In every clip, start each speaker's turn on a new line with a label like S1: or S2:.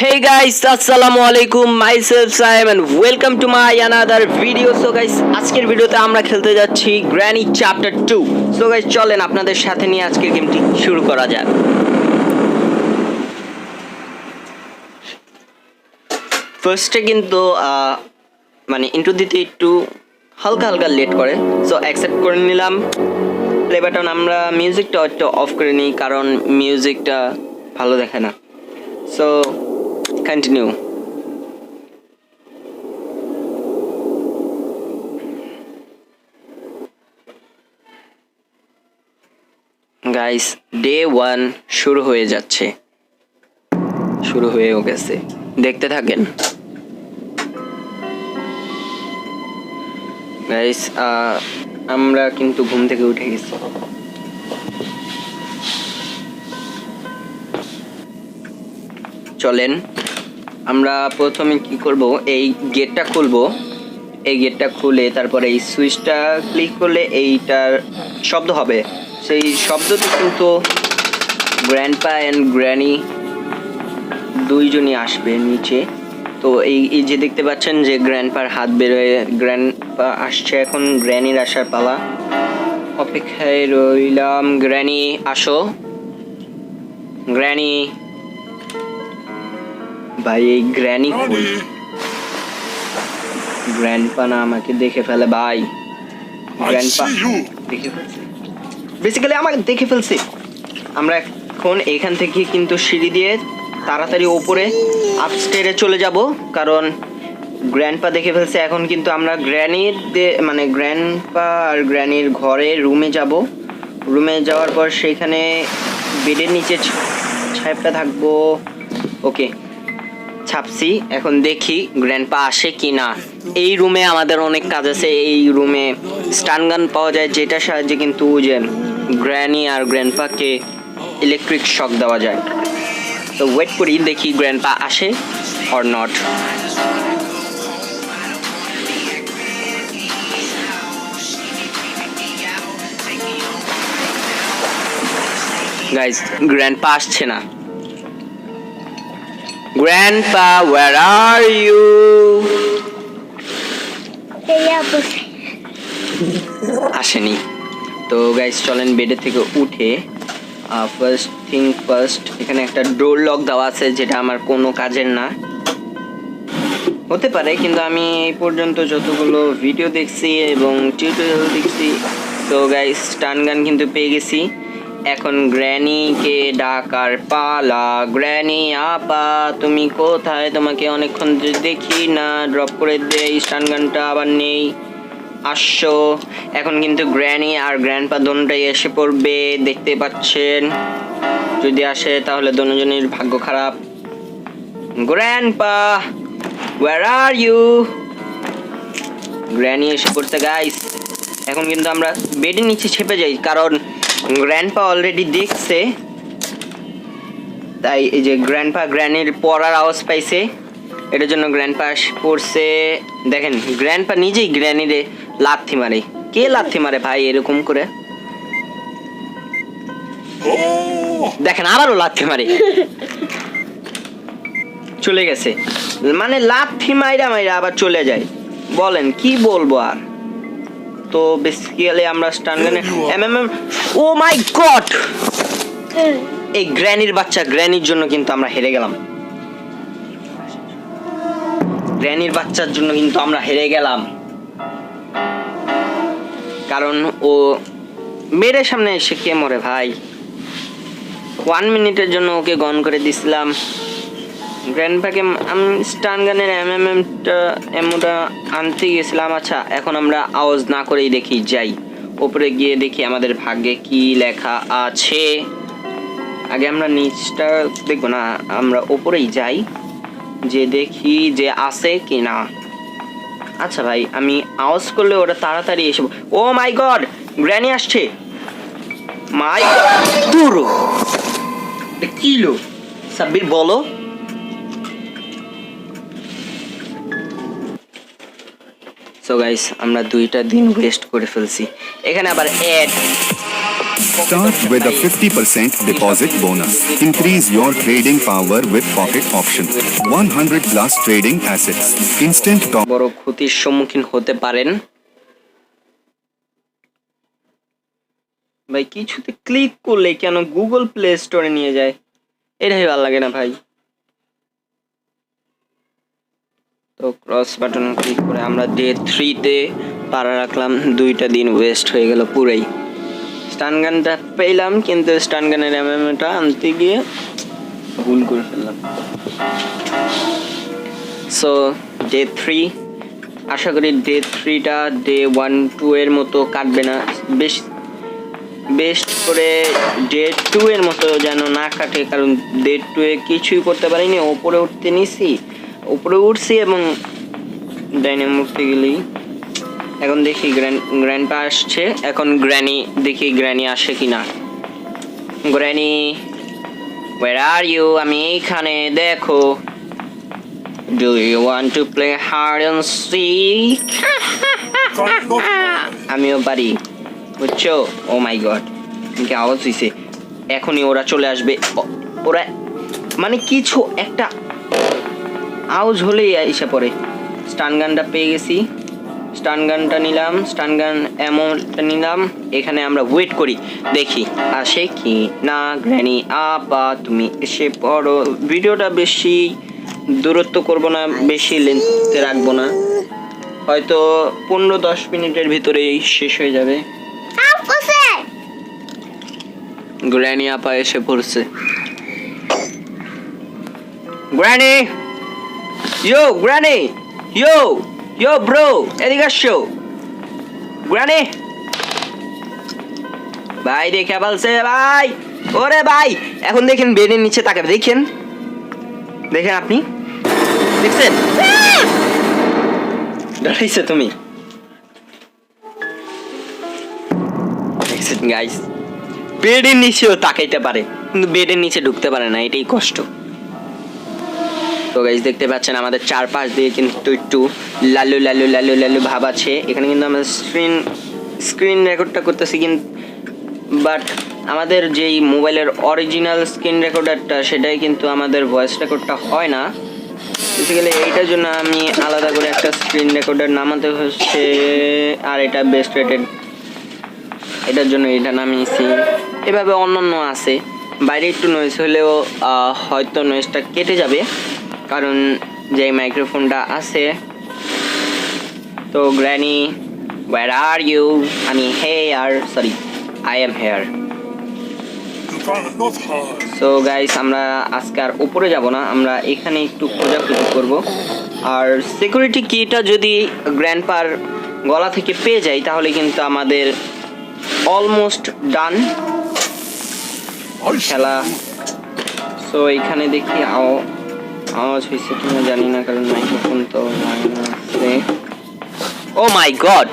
S1: Hey guys, assalamu alaikum. Myself Saim and welcome to my another video. So guys, আজকের ভিডিওতে আমরা খেলতে যাচ্ছি গ্র্যানি চ্যাপ্টার 2. So guys, চলেন আপনাদের সাথে নিয়ে আজকের গেমটি শুরু করা যাক। ফার্স্টে কিন্তু মানে ইন্টু দিতে একটু হালকা হালকা লেট করে সো অ্যাকসেপ্ট করে নিলাম প্লে বাটন আমরা মিউজিকটা একটু অফ করে নিই কারণ মিউজিকটা ভালো দেখে না so continue guys day one শুরু হয়ে যাচ্ছে। শুরু হয়েও গেছে। দেখতে থাকেন। গাইস আমরা কিন্তু ঘুম থেকে উঠে গেছি। চলেন। আমরা প্রথমে কি করব? এই গেটটা খুলবো। এই গেটটা খুলে তারপরে এই সুইচটা ক্লিক করলে এইটার শব্দ হবে। সেই শব্দটি কিন্তু গ্র্যান্ডপা অ্যান্ড গ্র্যানি দুইজনই আসবে নিচে। তো এই এই যে দেখতে পাচ্ছেন যে গ্র্যান্ডপার হাত বেরোয় গ্র্যান্ডপা আসছে এখন গ্র্যানির আসার পালা। অপেক্ষায় রইলাম গ্র্যানি আসো। গ্র্যানি ভাই এই গ্র্যানি কই গ্র্যান্ডপা না আমাকে দেখে ফেলে ভাই। গ্র্যান্ডপা দেখে ফেলছে। বেসিক্যালি আমাকে দেখে ফেলছে। আমরা এখন এখান থেকে কিন্তু সিঁড়ি দিয়ে তাড়াতাড়ি ওপরে আপস্টেরে চলে যাব কারণ গ্র্যান্ডপা দেখে ফেলছে। এখন কিন্তু আমরা গ্র্যানির মানে গ্র্যান্ডপা আর গ্র্যানির ঘরে রুমে যাব। রুমে যাওয়ার পর সেখানে বেডের নিচে ছাইপটা থাকব। ওকে ছাপছি এখন দেখি গ্র্যান্ডপা আসে কি না এই রুমে আমাদের অনেক কাজ আছে, এই রুমে স্টান গান পাওয়া যায়, যেটার সাহায্যে কিন্তু যে গ্র্যানি আর গ্র্যান্ডপাকে ইলেকট্রিক শক দেওয়া যায়। তো ওয়েট করি, দেখি গ্র্যান্ডপা আসে অর নট গাইজ গ্র্যান্ডপা আসছে না। Grandpa, where are you? আসেনি। তো গাইস চলেন বেডে থেকে উঠে ফার্স্ট থিং ফার্স্ট এখানে একটা ডোর লক দেওয়া আছে যেটা আমার কোনো কাজের না। হতে পারে কিন্তু আমি এই পর্যন্ত যতগুলো ভিডিও দেখছি এবং টিউটোরিয়াল দেখছি তো গাইস স্টান গান কিন্তু পেয়ে গেছি। এখন গ্র্যানিকে ডাকার পালা। গ্র্যানি, আপা, তুমি কোথায়? তোমাকে অনেকক্ষণ দেখি না। ড্রপ করে দেই স্টান গানটা আবার নেই। আসছো এখন কিন্তু গ্র্যানি আর গ্র্যান্ডপা দোনটাই এসে পড়বে, দেখতে পাচ্ছেন? যদি আসে, তাহলে দোনোজনের ভাগ্য খারাপ। Grandpa where are you granny এসে পড়ছে গাইস এখন কিন্তু আমরা বেডের নিচে ছেপে যাই, কারণ গ্র্যান্ডপা অলরেডি দেখছে। তাই এই যে গ্র্যান্ডপা গ্র্যানির পড়ার আওয়াজ পাইছে। এটার জন্য গ্র্যান্ডপা পড়ছে। দেখেন গ্র্যান্ডপা নিজেই গ্র্যানিরে লাথি মারে। কে লাথি মারে ভাই এরকম করে? দেখেন আবারও লাথি মারে। চলে গেছে। মানে লাথি মাইরা মাইরা আবার চলে যায়। বলেন কি বলব আর? তো বেসিক্যালি আমরা স্টান গানে এমএমএম ও মাই গড এই গ্র্যানির বাচ্চা গ্র্যানির জন্য কিন্তু আমরা হেরে গেলাম। গ্র্যানির বাচ্চার জন্য কিন্তু আমরা হেরে গেলাম। কারণ ও মেয়ের সামনে এসে কে মরে ভাই? ওয়ান মিনিটের জন্য ওকে গন করে দিছিলাম। গ্র্যান্ডপাকে আমি স্টান গানের এম এম এমটা এমওটা আনতে গেছিলাম। আচ্ছা এখন আমরা আওয়াজ না করেই দেখি, যাই। ওপরে গিয়ে দেখি আমাদের ভাগ্যে কি লেখা আছে। আগে আমরা নিচটা দেখব না, আমরা ওপরেই যাই। যে দেখি যে আছে কি না আচ্ছা ভাই, আমি আওয়াজ করলে ওটা তাড়াতাড়ি এসে ও মাই গড, গ্র্যানি আসছে। মাই গড পুরো কিলো সাব্বির, বলো। সো গাইস আমরা দুইটা দিন ওয়েস্ট করে ফেলছি এখানে আবার ad
S2: Start with a 50% deposit bonus. Increase your trading power with pocket option. 100 plus trading assets. Instant.
S1: বড় ক্ষতির সম্মুখীন হতে পারেন ভাই কিছুতে ক্লিক করলে কেন গুগল প্লে স্টোরে নিয়ে যায় এটাই ভালো লাগে না ভাই তো ক্রস বাটন ক্লিক করে আমরা ডে থ্রিতে পাড়া রাখলাম। দুইটা দিন ওয়েস্ট হয়ে গেল পুরাই। স্টান গানটা পেলাম, কিন্তু স্টান গানের এমএমটা আনতে গিয়ে ভুল করে ফেললাম। সো ডে থ্রি আশা করি ডে থ্রিটা ডে ওয়ান টু এর মতো কাটবে না। বেশ বেস্ট করে ডে টু এর মতো যেন না কাটে, কারণ ডে টু এ কিছুই করতে পারিনি, ওপরে উঠতে নিছি। উপরে উঠছি এবং ডাইনে উঠতে গেলেই এখন দেখি গ্র্যান্ড গ্র্যান্ডপা আসছে। এখন গ্র্যানি, দেখি গ্র্যানি আসে কিনা। গ্র্যানি ওয়ার আর ইউ আমি এইখানে, দেখো। Do you want to play?
S3: Try not hard.
S1: আমিও পারি। বুঝছ? ও মাই গড কি আওয়াজ হইছে? এখনই ওরা চলে আসবে। ওরা মানে কিছু একটা আওয়াজ হলেই এসে পড়ে। স্টান গানটা পেয়ে গেছি। স্টান গানটা নিলাম। স্টান গান এমনটা নিলাম। এখানে আমরা ওয়েট করি, দেখি আসে কি না। গ্র্যানি আপা, তুমি এসে পড়ো। ভিডিওটা বেশি দূরত্ব করব না, বেশি লেন্থে রাখব না। হয়তো পনেরো দশ মিনিটের ভিতরেই শেষ হয়ে যাবে। গ্র্যানি আপা এসে পড়ছে। Granny yo granny yo yo bro এদিকে আসছো গ্র্যানি ভাই দেখে বলছে ভাই ওরে ভাই এখন দেখেন বেডের নিচে তাকে দেখেন। দেখেন আপনি। দেখছেন? ডরাইছে তুমি। দেখছেন গাইস বেডের নিচেও তাকাইতে পারে, কিন্তু বেডের নিচে ঢুকতে পারে না। এটাই কষ্ট। তো গাইস দেখতে পাচ্ছেন আমাদের চারপাশ দিয়ে কিন্তু একটু লালু লালু লালু লালু ভাব আছে। এখানে কিন্তু আমরা স্ক্রিন স্ক্রিন রেকর্ডটা করতেছি কিন্তু বাট আমাদের যেই মোবাইলের অরিজিনাল স্ক্রিন রেকর্ডারটা সেটাই কিন্তু আমাদের ভয়েস রেকর্ডটা হয় না। বেসিক্যালি এইটার জন্য আমি আলাদা করে একটা স্ক্রিন রেকর্ডার নামাতে হচ্ছে, আর এটা বেস্ট রেটেড এটার জন্য এটা নামিয়েছি। এভাবে অন্যান্য আছে। বাইরে একটু নয়েজ হলেও হয়তো নয়েজটা কেটে যাবে। কারণ যে মাইক্রোফোনটা আছে, তো গ্র্যানি ওয়ার আর ইউ আমি হে আর sorry I am here. So guys আমরা আজকে আর উপরে যাব না, আমরা এখানে একটু খোঁজাখুঁজি করব। আর সিকিউরিটি কিটা যদি গ্র্যান্ড পার গলা থেকে পেয়ে যাই তাহলে কিন্তু আমাদের অলমোস্ট ডান খেলা। সো এখানে দেখি আওয়াজ হয়েছে জানি না, কারণ মাইক্রোফোন তো আছে। ও মাই গড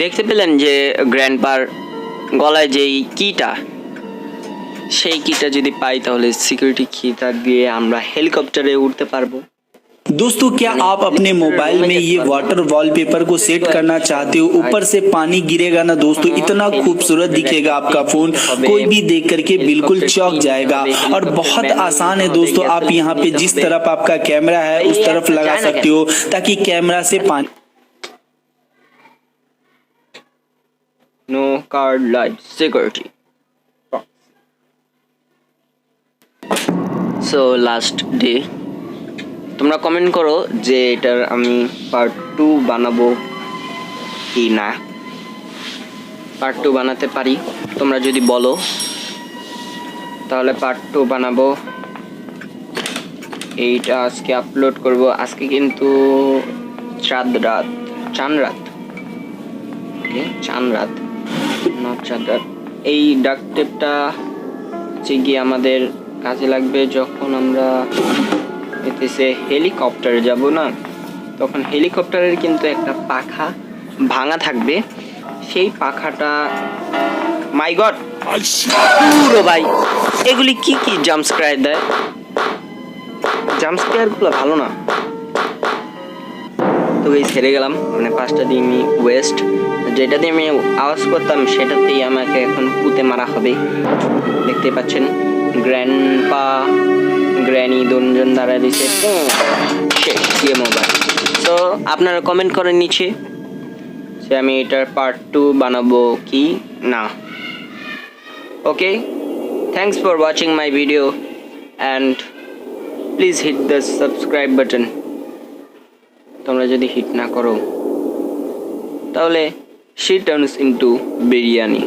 S1: দেখতে পেলেন যে গ্র্যান্ড পার গলায় যেই কিটা সেই কিটা যদি পাই তাহলে সিকিউরিটি কিটা দিয়ে আমরা হেলিকপ্টারে উঠতে পারব।
S4: दोस्तों, क्या आप अपने मोबाइल में ये वाटर वॉलपेपर को सेट करना चाहते हो? ऊपर से पानी गिरेगा ना दोस्तों, इतना खूबसूरत दिखेगा आपका फ़ोन कोई भी देख करके बिल्कुल चौक जाएगा। और बहुत आसान है दोस्तों, आप यहाँ पे जिस तरफ़ आपका कैमरा है, उस तरफ़ लगा सकते हो, ताकि कैमरा से पानी
S1: no card light security. So last day তোমরা কমেন্ট করো যে এটার আমি পার্ট টু বানাবো কি না। পার্ট টু বানাতে পারি। তোমরা যদি বলো, তাহলে পার্ট টু বানাবো। এইটা আজকে আপলোড করব। আজকে কিন্তু চাঁদ রাত। চান রাত? চাঁদ রাত? চাঁদ রাত। এই ডাক টেপটা হচ্ছে গিয়ে আমাদের কাজে লাগবে যখন আমরা এতেছে হেলিকপ্টারে যাব না? তখন হেলিকপ্টারের কিন্তু একটা পাখা ভাঙা থাকবে। সেই পাখাটা মাই গড পুরো ভাই, এগুলি কি কি জাম্প স্ক্রায়ার দেয়? জাম্প স্ক্রায়ারগুলো ভালো না। তো গাইস ছেড়ে গেলাম মানে পাঁচটা দিয়ে আমি ওয়েস্ট যেটা দিয়ে আমি আওয়াজ করতাম সেটাতেই আমাকে এখন পুঁতে মারা হবে। দেখতে পাচ্ছেন গ্র্যান্ডপা গ্র্যানি দুজন দাঁড়ায় দিছে শেষ গেম ওভার তো আপনারা কমেন্ট করেন নিচে যে আমি এটার পার্ট টু বানাবো কি? না। Okay thanks for watching my video and please hit the subscribe button তোমরা যদি হিট না করো, তাহলে শি টার্নস ইন্টু বিরিয়ানি